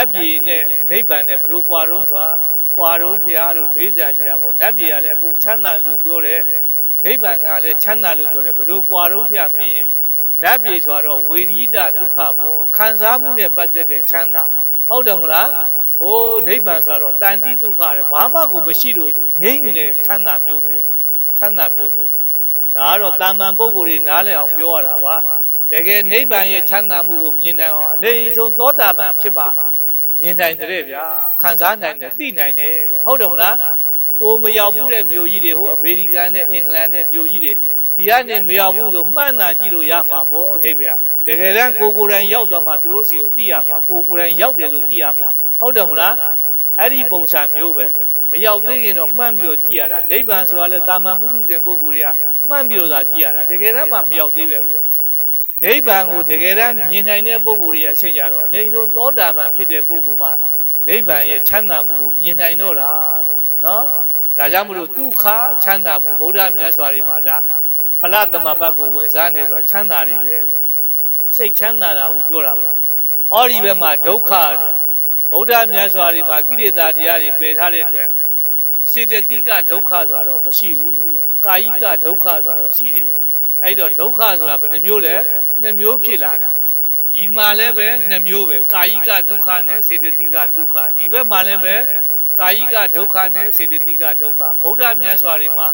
နတ်ပြည်နဲ့နိဗ္ဗာန်နဲ့ဘယ်လိုကွာတော့ဆိုတာကွာတော့ဖျားလို့မေးစရာရှိတာပေါ့နတ်ပြည်ကလည်းအကုန်ချမ်းသာလို့ပြောတယ်နိဗ္ဗာန်ကလည်းချမ်းသာလို့ပြောတယ်ဘယ်လိုကွာတော့ဖျားမင်းရင်နတ်ပြည်ဆိုတော့ဝေရိဒဒုက္ခပေါ့ခံစားမှုနဲ့ပတ်သက်တဲ့ချမ်းသာဟုတ်တယ်မလားဟိုနိဗ္ဗာန်ဆိုတော့တန်တိဒုက္ခတယ်ဘာမှကိုမရှိလို့ငြိမ့်နေတဲ့ချမ်းသာမျိုးပဲချမ်းသာမျိုးပဲဒါကတော့တာမန်ပုဂ္ဂိုလ်တွေနားလည်အောင်ပြောရတာပါတကယ်နိဗ္ဗာန်ရဲ့ချမ်းသာမှုကိုမြင်နိုင်အောင်အနေအဆုံးသောတာပန်ဖြစ်မှ မြင်နိုင်တဲ့ဗျာခံစားနိုင်တယ်သိနိုင်တယ်ဟုတ်တယ်မလားကိုမရောက်ဘူးတဲ့မြို့ကြီးတွေဟိုအမေရိကန်နဲ့အင်္ဂလန်နဲ့မြို့ကြီးတွေဒီကနေမရောက်ဘူးဆိုမှန်းသာကြည့်လို့ရမှာပေါ့ဒိဗျာတကယ်တမ်းကိုကိုယ်တိုင်ရောက်သွားမှသူတို့စီကိုသိရမှာကိုကိုယ်တိုင်ရောက်တယ်လို့သိရမှာဟုတ်တယ်မလားအဲ့ဒီပုံစံမျိုးပဲမရောက်သေးရင်တော့မှန်းပြီးတော့ကြည့်ရတာနိဗ္ဗာန်ဆိုတာလေတာမန်ပုထုဇဉ်ပုဂ္ဂိုလ်တွေကမှန်းပြီးတော့သာကြည့်ရတာတကယ်တမ်းမှမရောက်သေးပဲကို နိဗ္ဗာန်ကိုတကယ်တမ်းမြင်နိုင်တဲ့ပုဂ္ဂိုလ်ရဲ့အဆင့်ကြတော့အနေဆုံးသောတာပန်ဖြစ်တဲ့ပုဂ္ဂိုလ်မှနိဗ္ဗာန်ရဲ့ချမ်းသာမှုကိုမြင်နိုင်တော့တာတဲ့နော်ဒါကြောင့်မလို့ဒုက္ခချမ်းသာမှုဗုဒ္ဓမြတ်စွာဘုရားမှာဒါဖလသမဘတ်ကိုဝင်စားနေဆိုတာချမ်းသာတွေပဲစိတ်ချမ်းသာတာကိုပြောတာပေါ့ဟောဒီဘက်မှာဒုက္ခတဲ့ဗုဒ္ဓမြတ်စွာဘုရားမှာကိလေသာတရားတွေပယ်ထားတဲ့အတွက်စေတသိကဒုက္ခဆိုတာတော့မရှိဘူးကာယိကဒုက္ခဆိုတာတော့ရှိတယ် အဲ့တော့ဒုက္ခဆိုတာဘယ်နှမျိုးလဲနှစ်မျိုးဖြစ်လာတယ်ဒီမှာလည်းပဲနှစ်မျိုးပဲကာယိကဒုက္ခနဲ့စေတသိကဒုက္ခဒီဘက်မှာလည်းပဲကာယိကဒုက္ခနဲ့စေတသိကဒုက္ခဗုဒ္ဓမြတ်စွာဘုရားမှာ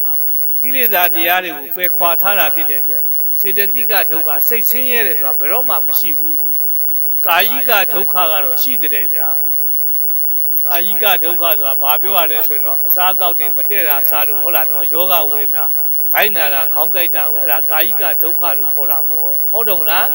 ကိလေသာတရားတွေကိုပယ်ခွာထားတာဖြစ်တဲ့အတွက်စေတသိကဒုက္ခစိတ်ဆင်းရဲတယ်ဆိုတာဘယ်တော့မှမရှိဘူးကာယိကဒုက္ခကတော့ရှိတဲ့ဗျာကာယိကဒုက္ခဆိုတာဘာပြောရလဲဆိုရင်တော့အစားအသောက်တွေမတည့်တာစားလို့ဟုတ်လားနော်ယောဂဝေဒနာ ဘိုင်းနာတာခေါင်းကိုက်တာကိုအဲ့ဒါကာယိကဒုက္ခလို့ခေါ်တာပေါ့ဟုတ်တယ်မလား